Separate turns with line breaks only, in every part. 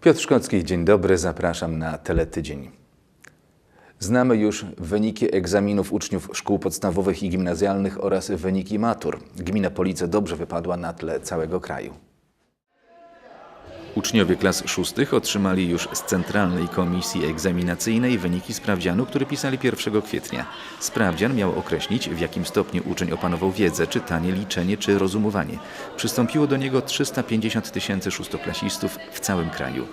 Piotr Szkocki, dzień dobry, zapraszam na Teletydzień. Znamy już wyniki egzaminów uczniów szkół podstawowych i gimnazjalnych oraz wyniki matur. Gmina Police dobrze wypadła na tle całego kraju. Uczniowie klas szóstych otrzymali już z Centralnej Komisji Egzaminacyjnej wyniki sprawdzianu, który pisali 1 kwietnia. Sprawdzian miał określić, w jakim stopniu uczeń opanował wiedzę, czytanie, liczenie czy rozumowanie. Przystąpiło do niego 350 tysięcy szóstoklasistów w całym kraju.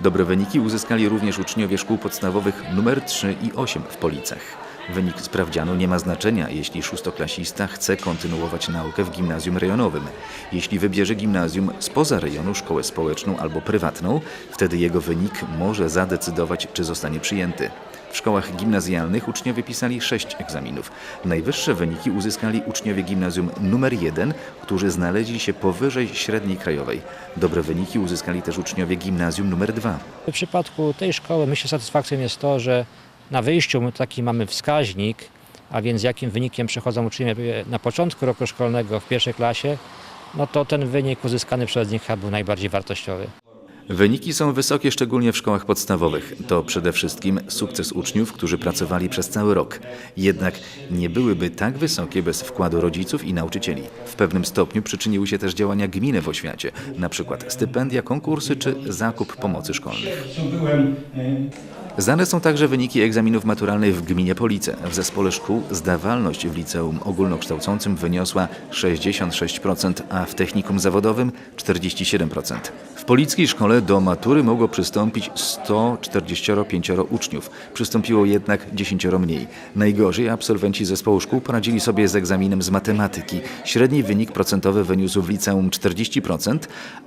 Dobre wyniki uzyskali również uczniowie szkół podstawowych nr 3 i 8 w Policach. Wynik sprawdzianu nie ma znaczenia, jeśli szóstoklasista chce kontynuować naukę w gimnazjum rejonowym. Jeśli wybierze gimnazjum spoza rejonu, szkołę społeczną albo prywatną, wtedy jego wynik może zadecydować, czy zostanie przyjęty. W szkołach gimnazjalnych uczniowie pisali sześć egzaminów. Najwyższe wyniki uzyskali uczniowie gimnazjum numer 1, którzy znaleźli się powyżej średniej krajowej. Dobre wyniki uzyskali też uczniowie gimnazjum numer 2.
W przypadku tej szkoły myślę satysfakcją jest to, że na wyjściu my taki mamy wskaźnik, a więc jakim wynikiem przechodzą uczniowie na początku roku szkolnego w pierwszej klasie, no to ten wynik uzyskany przez nich był najbardziej wartościowy.
Wyniki są wysokie szczególnie w szkołach podstawowych. To przede wszystkim sukces uczniów, którzy pracowali przez cały rok. Jednak nie byłyby tak wysokie bez wkładu rodziców i nauczycieli. W pewnym stopniu przyczyniły się też działania gminy w oświacie, na przykład stypendia, konkursy czy zakup pomocy szkolnych. Znane są także wyniki egzaminów maturalnych w gminie Police. W zespole szkół zdawalność w liceum ogólnokształcącym wyniosła 66%, a w technikum zawodowym 47%. W polickiej szkole do matury mogło przystąpić 145 uczniów. Przystąpiło jednak 10 mniej. Najgorzej absolwenci zespołu szkół poradzili sobie z egzaminem z matematyki. Średni wynik procentowy wyniósł w liceum 40%,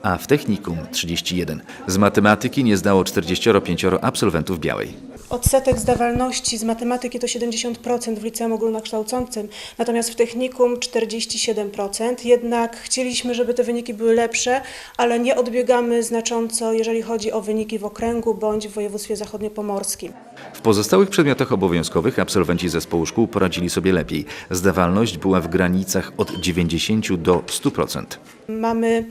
a w technikum 31%. Z matematyki nie zdało 45 absolwentów Białej.
Odsetek zdawalności z matematyki to 70% w liceum ogólnokształcącym, natomiast w technikum 47%. Jednak chcieliśmy, żeby te wyniki były lepsze, ale nie odbiegamy znacząco, jeżeli chodzi o wyniki w okręgu bądź w województwie zachodniopomorskim.
W pozostałych przedmiotach obowiązkowych absolwenci zespołu szkół poradzili sobie lepiej. Zdawalność była w granicach od 90 do 100%.
Mamy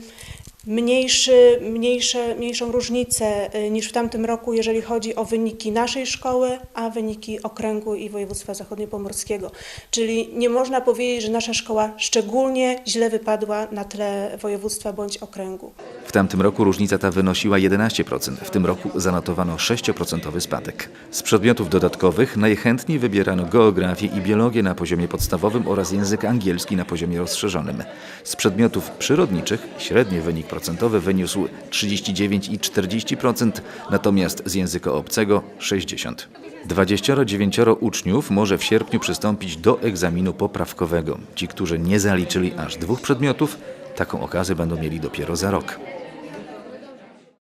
mniejszy, mniejsze, mniejszą różnicę y, niż w tamtym roku, jeżeli chodzi o wyniki naszej szkoły, a wyniki okręgu i województwa zachodniopomorskiego. Czyli nie można powiedzieć, że nasza szkoła szczególnie źle wypadła na tle województwa bądź okręgu.
W tamtym roku różnica ta wynosiła 11%, w tym roku zanotowano 6% spadek. Z przedmiotów dodatkowych najchętniej wybierano geografię i biologię na poziomie podstawowym oraz język angielski na poziomie rozszerzonym. Z przedmiotów przyrodniczych średni wynik procentowy wyniósł 39 i 40%, natomiast z języka obcego 60%. 29 uczniów może w sierpniu przystąpić do egzaminu poprawkowego. Ci, którzy nie zaliczyli aż dwóch przedmiotów, taką okazję będą mieli dopiero za rok.